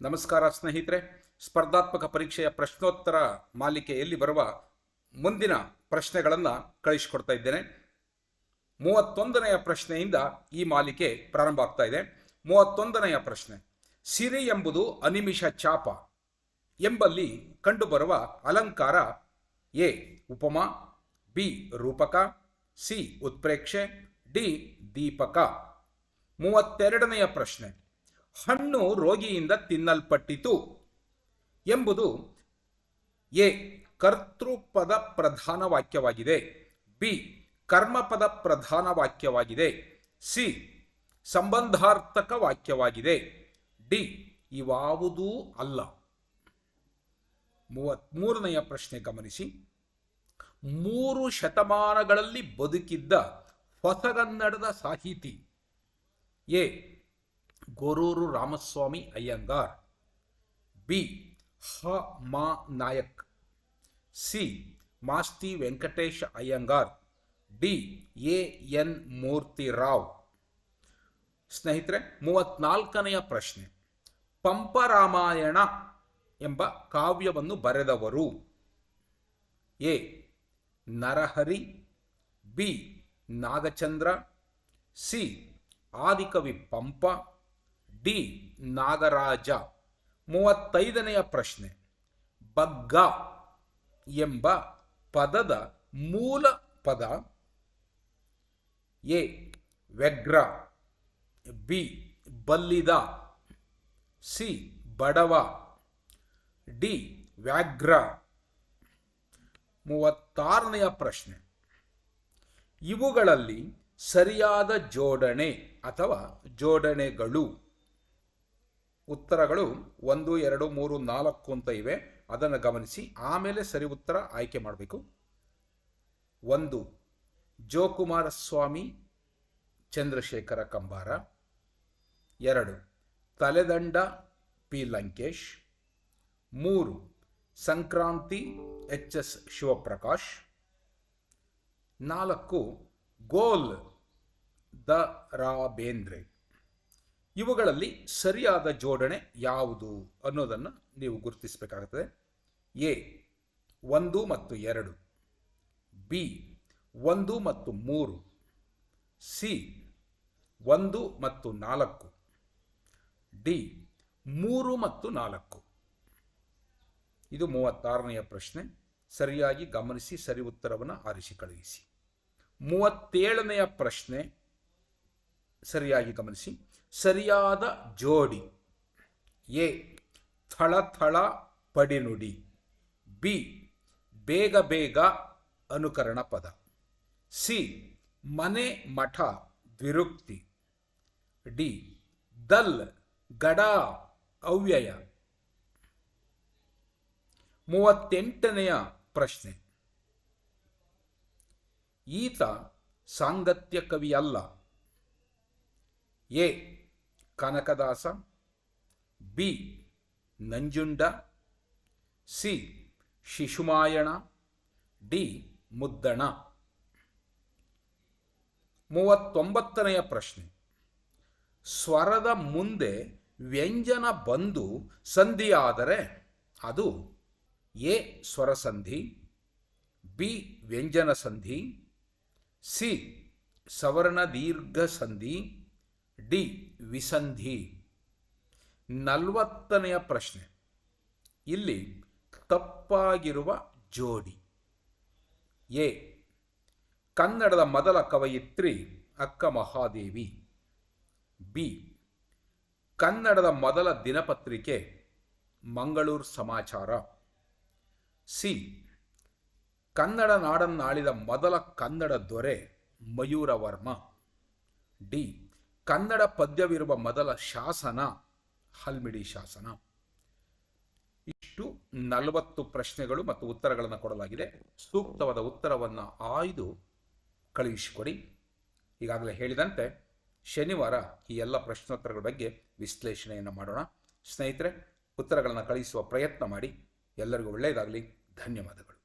ನಮಸ್ಕಾರ ಸ್ನೇಹಿತರೆ. ಸ್ಪರ್ಧಾತ್ಮಕ ಪರೀಕ್ಷೆಯ ಪ್ರಶ್ನೋತ್ತರ ಮಾಲಿಕೆಯಲ್ಲಿ ಬರುವ ಮುಂದಿನ ಪ್ರಶ್ನೆಗಳನ್ನು ಕಳಿಸಿಕೊಡ್ತಾ ಇದ್ದೇನೆ. ಮೂವತ್ತೊಂದನೆಯ ಪ್ರಶ್ನೆಯಿಂದ ಈ ಮಾಲಿಕೆ ಪ್ರಾರಂಭ ಆಗ್ತಾ ಇದೆ. ಮೂವತ್ತೊಂದನೆಯ ಪ್ರಶ್ನೆ. ಸಿರಿ ಎಂಬುದು ಅನಿಮಿಷ ಚಾಪ ಎಂಬಲ್ಲಿ ಕಂಡುಬರುವ ಅಲಂಕಾರ ಎ ಉಪಮಾ, ಬಿ ರೂಪಕ, ಸಿ ಉತ್ಪ್ರೇಕ್ಷೆ, ಡಿ ದೀಪಕ. ಮೂವತ್ತೆರಡನೆಯ ಪ್ರಶ್ನೆ. ಹಣ್ಣು ರೋಗಿಯಿಂದ ತಿನ್ನಲ್ಪಟ್ಟಿತು ಎಂಬುದು ಎ, ಕರ್ತೃಪದ ಪ್ರಧಾನ ವಾಕ್ಯವಾಗಿದೆ. ಬಿ, ಕರ್ಮಪದ ಪ್ರಧಾನ ವಾಕ್ಯವಾಗಿದೆ. ಸಿ, ಸಂಬಂಧಾರ್ಥಕ ವಾಕ್ಯವಾಗಿದೆ. ಡಿ, ಇವಾವುದೂ ಅಲ್ಲ. ಮೂವತ್ಮೂರನೆಯ ಪ್ರಶ್ನೆ ಗಮನಿಸಿ. ಮೂರು ಶತಮಾನಗಳಲ್ಲಿ ಬದುಕಿದ್ದ ಹೊಸಗನ್ನಡದ ಸಾಹಿತಿ ಎ ಗೊರೂರು ರಾಮಸ್ವಾಮಿ ಅಯ್ಯಂಗಾರ್. ಬಿ. ಹ. ಮಾ. Nayak. C. Masti Venkatesha Iyengar. D. A. N. Murthyrao. ಸ್ನೇಹಿತರೆ, ಮೂವತ್ನಾಲ್ಕನೆಯ ಪ್ರಶ್ನೆ. ಪಂಪರಾಮಾಯಣ ಎಂಬ ಕಾವ್ಯವನ್ನು ಬರೆದವರು. A. Narahari. B. Nagachandra. C. ಆದಿಕವಿ Pampa. D Nagaraja. ಮೂವತ್ತೈದನೆಯ ಪ್ರಶ್ನೆ. ಬಗ್ಗ ಎಂಬ ಪದದ ಮೂಲ ಪದ ಎ. ವ್ಯಗ್ರ, ಬಿ. ಬಲ್ಲಿದ, ಸಿ. ಬಡವ, ಡಿ. ವ್ಯಾಘ್ರ. ಮೂವತ್ತಾರನೆಯ ಪ್ರಶ್ನೆ. ಇವುಗಳಲ್ಲಿ ಸರಿಯಾದ ಜೋಡಣೆ ಅಥವಾ ಜೋಡಣೆಗಳು ಉತ್ತರಗಳು ಒಂದು, ಎರಡು, ಮೂರು, ನಾಲ್ಕು ಅಂತ ಇವೆ. ಅದನ್ನು ಗಮನಿಸಿ. ಆಮೇಲೆ ಸರಿ ಉತ್ತರ ಆಯ್ಕೆ ಮಾಡಬೇಕು. ಒಂದು, ಜೋಕುಮಾರಸ್ವಾಮಿ, ಚಂದ್ರಶೇಖರ ಕಂಬಾರ. ಎರಡು, ತಲೆದಂಡ ಪಿ. ಲಂಕೇಶ್. ಮೂರು, ಸಂಕ್ರಾಂತಿ ಎಚ್. ಎಸ್. ಶಿವಪ್ರಕಾಶ್. ನಾಲ್ಕು, ಗೋಲ್ ದ ರಾ ಬೇಂದ್ರೆ ಇವುಗಳಲ್ಲಿ ಸರಿಯಾದ ಜೋಡಣೆ ಯಾವುದು ಅನ್ನೋದನ್ನು ನೀವು ಗುರುತಿಸಬೇಕಾಗುತ್ತದೆ. ಎ, ಒಂದು ಮತ್ತು ಎರಡು. ಬಿ, ಒಂದು ಮತ್ತು ಮೂರು. ಸಿ, ಒಂದು ಮತ್ತು ನಾಲ್ಕು. ಡಿ, ಮೂರು ಮತ್ತು ನಾಲ್ಕು. ಇದು ಮೂವತ್ತಾರನೆಯ ಪ್ರಶ್ನೆ. ಸರಿಯಾಗಿ ಗಮನಿಸಿ, ಸರಿ ಉತ್ತರವನ್ನು ಆರಿಸಿ, ಕಳುಹಿಸಿ. ಮೂವತ್ತೇಳನೆಯ ಪ್ರಶ್ನೆ. ಸರಿಯಾಗಿ ಗಮನಿಸಿ. ಸರಿಯಾದ ಜೋಡಿ. ಎ. ಥಳಥಳ ಪಡಿನುಡಿ. ಬಿ. ಬೇಗ ಬೇಗ ಅನುಕರಣ ಪದ. ಸಿ. ಮನೆ ಮಠ ದ್ವಿರುಕ್ತಿ ಡಿ. ದಲ್ ಗಡ ಅವ್ಯಯ. ಮೂವತ್ತೆಂಟನೆಯ ಪ್ರಶ್ನೆ. ಈತ ಸಾಂಗತ್ಯ ಕವಿಯಲ್ಲ. A. Kanakadasa, B. Nanjunda, C. Shishumayana, D. Muddana. ಮೂವತ್ತೊಂಬತ್ತನೆಯ ಪ್ರಶ್ನೆ. ಸ್ವರದ ಮುಂದೆ ವ್ಯಂಜನ ಬಂದು ಸಂಧಿಯಾದರೆ ಅದು ಎ. ಸ್ವರ ಸಂಧಿ ಬಿ. ವ್ಯಂಜನ ಸಂಧಿ ಸಿ. ಸವರ್ಣ ದೀರ್ಘ ಸಂಧಿ ಡಿ ವಿಸಂಧಿ. ನಲವತ್ತನೆಯ ಪ್ರಶ್ನೆ. ಇಲ್ಲಿ ತಪ್ಪಾಗಿರುವ ಜೋಡಿ. ಎ. ಕನ್ನಡದ ಮೊದಲ ಕವಯಿತ್ರಿ ಅಕ್ಕ ಮಹಾದೇವಿ. ಬಿ. ಕನ್ನಡದ ಮೊದಲ ದಿನಪತ್ರಿಕೆ ಮಂಗಳೂರು ಸಮಾಚಾರ. ಸಿ. ಕನ್ನಡ ನಾಡನ್ನಾಳಿದ ಮೊದಲ ಕನ್ನಡ ದೊರೆ ಮಯೂರವರ್ಮ. ಡಿ. ಕನ್ನಡ ಪದ್ಯವಿರುವ ಮೊದಲ ಶಾಸನ ಹಲ್ಮಿಡಿ ಶಾಸನ. ಇಷ್ಟು ನಲವತ್ತು ಪ್ರಶ್ನೆಗಳು ಮತ್ತು ಉತ್ತರಗಳನ್ನು ಕೊಡಲಾಗಿದೆ. ಸೂಕ್ತವಾದ ಉತ್ತರವನ್ನು ಆಯ್ದು ಕಳುಹಿಸಿಕೊಡಿ. ಈಗಾಗಲೇ ಹೇಳಿದಂತೆ ಶನಿವಾರ ಈ ಎಲ್ಲ ಪ್ರಶ್ನೋತ್ತರಗಳ ಬಗ್ಗೆ ವಿಶ್ಲೇಷಣೆಯನ್ನು ಮಾಡೋಣ. ಸ್ನೇಹಿತರೆ, ಉತ್ತರಗಳನ್ನು ಕಳುಹಿಸುವ ಪ್ರಯತ್ನ ಮಾಡಿ. ಎಲ್ಲರಿಗೂ ಒಳ್ಳೆಯದಾಗಲಿ. ಧನ್ಯವಾದಗಳು.